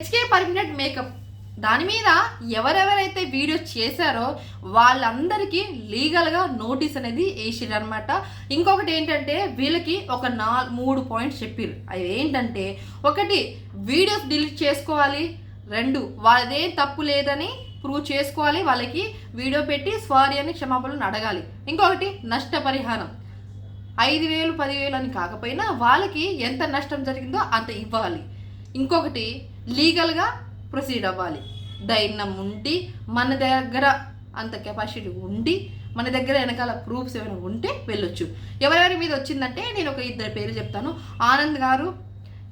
HK permanent makeup దాని మీద ఎవరెవరైతే వీడియో చేశారో వాళ్ళందరికీ లీగల్గా నోటీస్ అనేది వేసిర్రు అనమాట ఇంకొకటి ఏంటంటే వీళ్ళకి ఒక నా మూడు పాయింట్స్ చెప్పారు అవి ఏంటంటే ఒకటి వీడియోస్ డిలీట్ చేసుకోవాలి. రెండు వాళ్ళదేం తప్పు లేదని ప్రూవ్ చేసుకోవాలి. వాళ్ళకి వీడియో పెట్టి సారీ అని క్షమాపణలు అడగాలి. ఇంకొకటి నష్టపరిహారం. ఐదు వేలు పదివేలు అని కాకపోయినా వాళ్ళకి ఎంత నష్టం జరిగిందో అంత ఇవ్వాలి. ఇంకొకటి లీగల్గా ప్రొసీడ్ అవ్వాలి. ధైర్యం ఉండి మన దగ్గర అంత కెపాసిటీ ఉండి మన దగ్గర వెనకాల ప్రూఫ్స్ ఏమైనా ఉంటే వెళ్ళొచ్చు. ఎవరెవరి మీద వచ్చిందంటే నేను ఒక ఇద్దరు పేరు చెప్తాను. ఆనంద్ గారు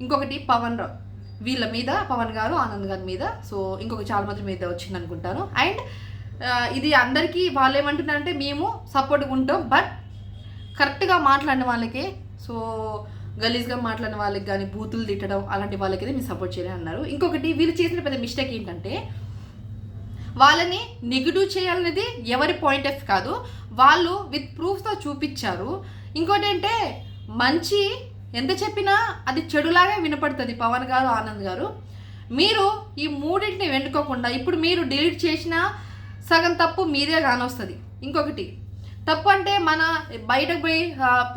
ఇంకొకటి పవన్ రావు. వీళ్ళ మీద పవన్ గారు ఆనంద్ గారి మీద. సో ఇంకొక చాలా మంది మీద వచ్చింది అనుకుంటాను అండ్ ఇది అందరికీ వాళ్ళు ఏమంటున్నారంటే మేము సపోర్ట్గా ఉంటాం బట్ కరెక్ట్గా మాట్లాడిన వాళ్ళకి. సో గలీజ్గా మాట్లాడిన వాళ్ళకి కానీ బూతులు తిట్టడం అలాంటి వాళ్ళకి అయితే మీరు సపోర్ట్ చేయాలని అన్నారు. ఇంకొకటి వీళ్ళు చేసిన పెద్ద మిస్టేక్ ఏంటంటే వాళ్ళని నెగిటివ్ చేయాలనేది ఎవరి పాయింట్ ఆఫ్ కాదు. వాళ్ళు విత్ ప్రూఫ్తో చూపించారు. ఇంకోటి అంటే మంచి ఎంత చెప్పినా అది చెడులాగా వినపడుతుంది. పవన్ గారు ఆనంద్ గారు. మీరు ఈ మూడింటిని వెండుకోకుండా ఇప్పుడు మీరు డిలీట్ చేసిన సగం తప్పు మీదే కానొస్తుంది ఇంకొకటి తప్పు అంటే మన బయటకు పోయి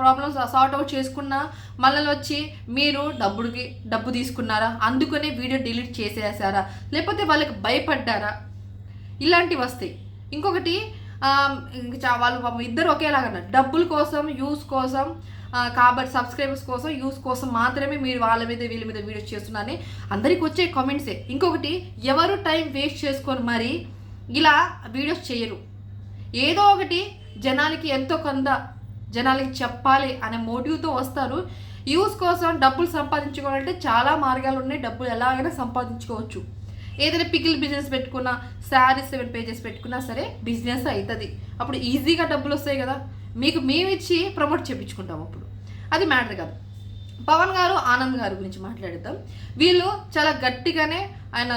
ప్రాబ్లమ్స్ సార్ట్ అవుట్ చేసుకున్న మళ్ళీ వచ్చి మీరు డబ్బుడికి డబ్బు తీసుకున్నారా? అందుకనే వీడియో డిలీట్ చేసేసారా? లేకపోతే వాళ్ళకి భయపడ్డారా? ఇలాంటివి వస్తాయి. ఇంకొకటి వాళ్ళు పాపం ఇద్దరు ఒకేలాగా డబ్బుల కోసం యూస్ కోసం కాబట్టి సబ్స్క్రైబర్స్ కోసం యూస్ కోసం మాత్రమే మీరు వాళ్ళ మీద వీళ్ళ మీద వీడియోస్ చేస్తున్నారని అందరికి వచ్చే కామెంట్సే ఇంకొకటి ఎవరు టైం వేస్ట్ చేసుకొని మరి? ఇలా వీడియోస్ చేయరు. ఏదో ఒకటి జనాలకి ఎంతో కొంత జనాలకి చెప్పాలి అనే మోటివ్తో వస్తారు. యూస్ కోసం డబ్బులు సంపాదించుకోవాలంటే చాలా మార్గాలు ఉన్నాయి. డబ్బులు ఎలాగైనా సంపాదించుకోవచ్చు. ఏదైనా పికిల్ బిజినెస్ పెట్టుకున్నా శారీస్ సెవెన్ పేజెస్ పెట్టుకున్నా సరే బిజినెస్ అవుతుంది అప్పుడు ఈజీగా డబ్బులు వస్తాయి కదా. మీకు మేము ఇచ్చి ప్రమోట్ చేయించుకుంటాం అప్పుడు. అది మ్యాటర్ కాదు. పవన్ గారు ఆనంద్ గారు గురించి మాట్లాడతాం వీళ్ళు చాలా గట్టిగానే ఆయన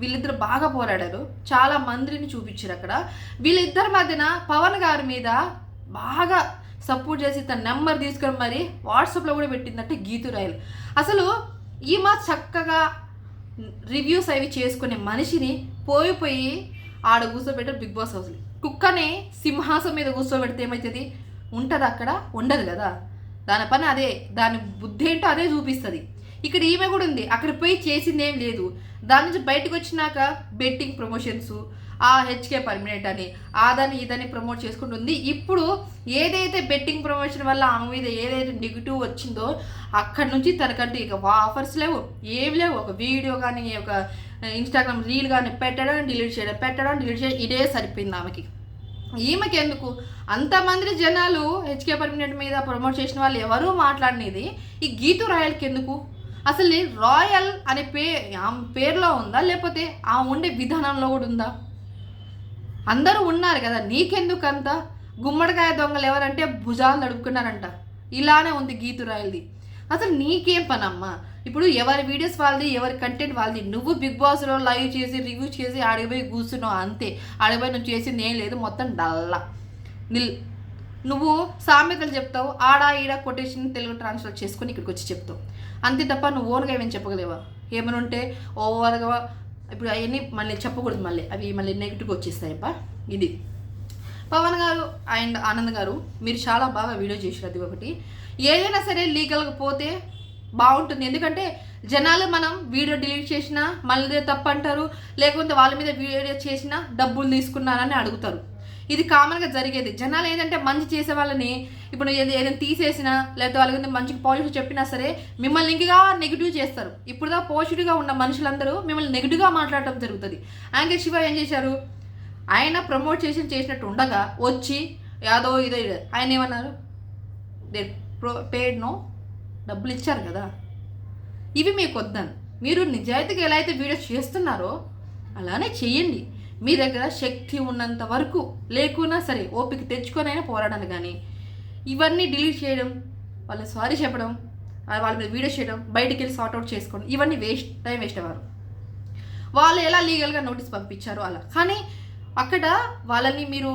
వీళ్ళిద్దరు బాగా పోరాడారు. చాలా మందిని చూపించారు అక్కడ. వీళ్ళిద్దరి మధ్యన పవన్ గారి మీద బాగా సపోర్ట్ చేసి తన నెంబర్ తీసుకొని మరి వాట్సాప్లో కూడా పెట్టిందంటే గీతు రాయలు. అసలు ఈమె చక్కగా రివ్యూస్ అవి చేసుకునే మనిషిని పోయి పోయి ఆడ కూర్చోబెట్టారు బిగ్ బాస్ హౌస్లో. కుక్కని సింహాసం మీద కూర్చోబెడితే ఏమవుతుంది ఉంటుంది అక్కడ ఉండదు కదా. దాని పని అదే దాని బుద్ధి ఏంటో అదే చూపిస్తుంది. ఇక్కడ ఈమె కూడా ఉంది. అక్కడ పోయి చేసింది ఏం లేదు. దాని నుంచి బయటకు వచ్చినాక బెట్టింగ్ ప్రమోషన్స్ ఆ హెచ్కే పర్మినెంట్ అని ఆదాన్ని ఇదని ప్రమోట్ చేసుకుంటుంది ఇప్పుడు ఏదైతే బెట్టింగ్ ప్రమోషన్ వల్ల ఆమె మీద ఏదైతే నెగిటివ్ వచ్చిందో అక్కడ నుంచి తనకంటే ఇక ఆఫర్స్ లేవు. ఏం లేవు. ఒక వీడియో కానీ ఒక ఇన్స్టాగ్రామ్ రీల్ కానీ పెట్టడం డిలీట్ చేయడం పెట్టడం డిలీట్ చేయడం ఇదే సరిపోయింది ఆమెకి. ఈమెకి ఎందుకు అంతమంది జనాలు హెచ్కే పర్మినెంట్ మీద ప్రమోట్ చేసిన వాళ్ళు ఎవరూ మాట్లాడినది. ఈ గీతు రాయల్కి ఎందుకు అసలు రాయల్ అనే పే ఆమె పేరులో ఉందా? లేకపోతే ఆ ఉండే విధానంలో కూడా ఉందా? అందరూ ఉన్నారు కదా నీకెందుకు అంత గుమ్మడికాయ దొంగలు ఎవరంటే భుజాలు నడుపుకున్నారంట. ఇలానే ఉంది గీతు రాయల్ది. అసలు నీకేం పనమ్మా? ఇప్పుడు ఎవరి వీడియోస్ వాళ్ళది ఎవరి కంటెంట్ వాళ్ళది? నువ్వు బిగ్ బాస్లో లైవ్ చేసి రివ్యూ చేసి ఆడిపోయి కూర్చున్నావు అంతే. ఆడిపోయి నువ్వు చేసింది ఏం లేదు మొత్తం డల్లా. నిల్ నువ్వు సామెతలు చెప్తావు ఆడా ఈడ కొటేషన్ తెలుగు ట్రాన్స్లేట్ చేసుకొని ఇక్కడికి వచ్చి చెప్తావు. అంతే తప్ప నువ్వు ఓన్గా ఏమేమి చెప్పగలేవా ఏమైనా ఉంటే ఓవర్గా ఇప్పుడు అవన్నీ మళ్ళీ చెప్పకూడదు మళ్ళీ. అవి మళ్ళీ నెగిటివ్గా వచ్చేస్తాయప్ప ఇది. పవన్ గారు అండ్ ఆనంద్ గారు మీరు చాలా బాగా వీడియో చేసారు అది ఒకటి. ఏదైనా సరే లీగల్గా పోతే బాగుంటుంది. ఎందుకంటే జనాలు మనం వీడియో డిలీట్ చేసినా మళ్ళీ తప్పు అంటారు. లేకపోతే వాళ్ళ మీద వీడియో చేసినా డబ్బులు తీసుకున్నారని అడుగుతారు. ఇది కామన్గా జరిగేది. జనాలు ఏంటంటే మంచి చేసే వాళ్ళని ఇప్పుడు ఏది ఏదైనా తీసేసినా లేకపోతే వాళ్ళ గురించి మంచి పాజిటివ్ చెప్పినా సరే మిమ్మల్ని ఇంకగా నెగిటివ్ చేస్తారు. ఇప్పుడుదా పాజిటివ్గా ఉన్న మనుషులందరూ మిమ్మల్ని నెగిటివ్గా మాట్లాడటం జరుగుతుంది. యాంకే శివ ఏం చేశారు? ఆయన ప్రమోట్ చేసి చేసినట్టు ఉండగా వచ్చి యాదో ఇదో ఆయన ఏమన్నారు? They pro paid no? డబ్బులు ఇచ్చారు కదా. ఇవి మీకు వద్దాను మీరు నిజాయితీగా ఎలా అయితే వీడియోస్ చేస్తున్నారో అలానే చేయండి. మీ దగ్గర శక్తి ఉన్నంత వరకు లేకున్నా సరే ఓపిక తెచ్చుకొనైనా పోరాడాలి కానీ ఇవన్నీ డిలీట్ చేయడం వాళ్ళు సారీ చెప్పడం వాళ్ళ మీద వీడియో చేయడం బయటికి వెళ్ళి సార్ట్అవుట్ చేసుకోవడం ఇవన్నీ వేస్ట్ టైం వేస్ట్ అవ్వరు వాళ్ళు ఎలా లీగల్గా నోటీస్ పంపించారు అలా. కానీ అక్కడ వాళ్ళని మీరు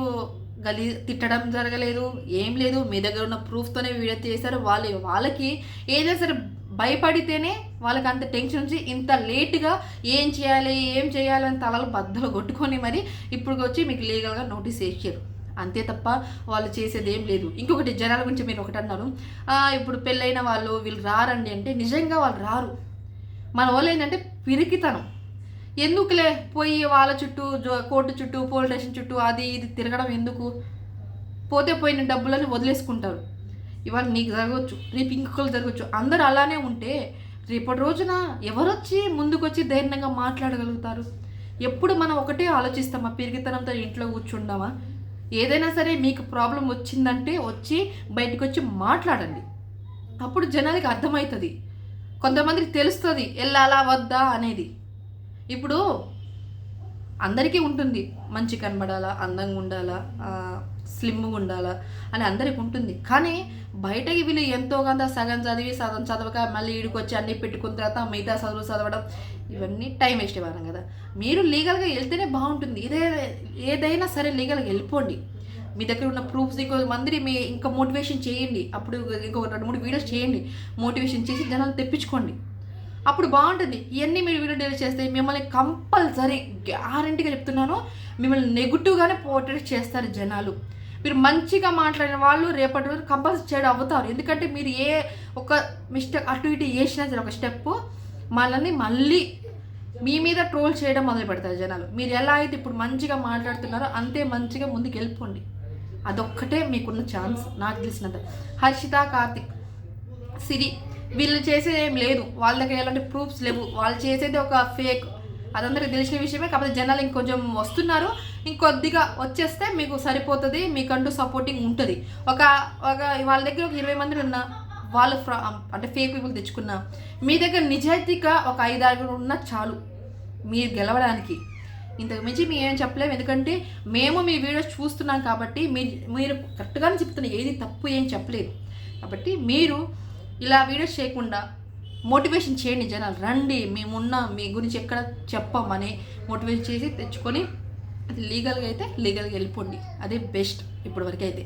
గలీ తిట్టడం జరగలేదు ఏం లేదు మీ దగ్గర ఉన్న ప్రూఫ్తోనే వీడియో చేశారు వాళ్ళు వాళ్ళకి ఏదైనా సరే భయపడితేనే వాళ్ళకి అంత టెన్షన్ వచ్చి ఇంత లేట్గా ఏం చేయాలి ఏం చేయాలని తలలు బద్దలు కొట్టుకొని మరి ఇప్పుడు వచ్చి మీకు లీగల్గా నోటీస్ వేసారు అంతే తప్ప వాళ్ళు చేసేది ఏం లేదు. ఇంకొకటి జనాల గురించి మీరు ఒకటి అన్నారు. ఇప్పుడు పెళ్ళైన వాళ్ళు వీళ్ళు రారండి అంటే నిజంగా వాళ్ళు రారు. మన వాళ్ళు ఏంటంటే పిరికితనం. ఎందుకులే పోయి వాళ్ళ చుట్టూ కోర్టు చుట్టూ పోలీస్ స్టేషన్ చుట్టూ అది ఇది తిరగడం ఎందుకు? పోతే పోయిన డబ్బులని వదిలేసుకుంటారు. ఇవాళ నీకు జరగవచ్చు రేపు ఇంకొకరు జరగవచ్చు అందరు అలానే ఉంటే రేపటి రోజున ఎవరొచ్చి ముందుకొచ్చి ధైర్యంగా మాట్లాడగలుగుతారు? ఎప్పుడు మనం ఒకటే ఆలోచిస్తామా? పెరిగితనంతో ఇంట్లో కూర్చుండమా? ఏదైనా సరే మీకు ప్రాబ్లం వచ్చిందంటే వచ్చి బయటకు వచ్చి మాట్లాడండి. అప్పుడు జనాలకి అర్థమవుతుంది. కొంతమందికి తెలుస్తుంది వెళ్ళాలా వద్దా అనేది. ఇప్పుడు అందరికీ ఉంటుంది. మంచి కనబడాలా అందంగా ఉండాలా స్లిమ్గా ఉండాలా అని అందరికి ఉంటుంది. కానీ బయటకి వీళ్ళు ఎంతో కొంత సగం చదివి సగం చదవక మళ్ళీ ఈడికి వచ్చి అన్నీ పెట్టుకున్న తర్వాత మిగతా చదువు చదవడం ఇవన్నీ టైం వేస్ట్ ఇవ్వాలి కదా. మీరు లీగల్గా వెళ్తేనే బాగుంటుంది. ఇదే ఏదైనా సరే లీగల్గా వెళ్ళిపోండి. మీ దగ్గర ఉన్న ప్రూఫ్స్ ఇంకో మందిని మీ ఇంకా మోటివేషన్ చేయండి. అప్పుడు ఇంకో రెండు మూడు వీడియోస్ చేయండి. మోటివేషన్ చేసి జనాలు తెప్పించుకోండి. అప్పుడు బాగుంటుంది. ఇవన్నీ మీరు వీడియో డెలివరీ చేస్తే మిమ్మల్ని కంపల్సరీ గ్యారంటీగా చెప్తున్నాను మిమ్మల్ని నెగిటివ్గానే పోర్ట్రేట్ చేస్తారు జనాలు. మీరు మంచిగా మాట్లాడిన వాళ్ళు రేపటి రోజు కంపల్సరీ చేయడం అవుతారు. ఎందుకంటే మీరు ఏ ఒక మిస్టేక్ అటు ఇటు వేసినా సరే ఒక స్టెప్ మళ్ళీ మళ్ళీ మీ మీద ట్రోల్ చేయడం మొదలు పెడతారు జనాలు. మీరు ఎలా అయితే ఇప్పుడు మంచిగా మాట్లాడుతున్నారో అంతే మంచిగా ముందుకు వెళ్ళిపోండి. అదొక్కటే మీకున్న ఛాన్స్ నాకు తెలిసినంత. హర్షిత కార్తిక్ సిరి వీళ్ళు చేసేది ఏం లేదు. వాళ్ళ దగ్గర ఎలాంటి ప్రూఫ్స్ లేవు. వాళ్ళు చేసేది ఒక ఫేక్ అదందరికి తెలిసిన విషయమే. కాకపోతే జనాలు ఇంకొంచెం వస్తున్నారు. ఇంకొద్దిగా వచ్చేస్తే మీకు సరిపోతుంది మీకంటూ సపోర్టింగ్ ఉంటుంది. ఒక ఒక వాళ్ళ దగ్గర ఒక ఇరవై మంది ఉన్న వాళ్ళు ఫ్రా అంటే ఫేక్ పీపుల్ తెచ్చుకున్నా మీ దగ్గర నిజాయితీగా ఒక ఐదు ఆరుగురు ఉన్నా చాలు. మీరు గెలవడానికి. ఇంతకు మించి మేము ఏం చెప్పలేము. ఎందుకంటే మేము మీ వీడియోస్ చూస్తున్నాం కాబట్టి మీరు మీరు కరెక్ట్గానే చెప్తున్న ఏది తప్పు ఏం చెప్పలేదు. కాబట్టి మీరు ఇలా వీడియోస్ చేయకుండా మోటివేషన్ చేయండి జనాలు. రండి మేమున్నాం మీ గురించి ఎక్కడ చెప్పమని మోటివేషన్ చేసి తెచ్చుకొని అది లీగల్గా అయితే లీగల్గా వెళ్ళిపోండి. అదే బెస్ట్ ఇప్పటివరకు అయితే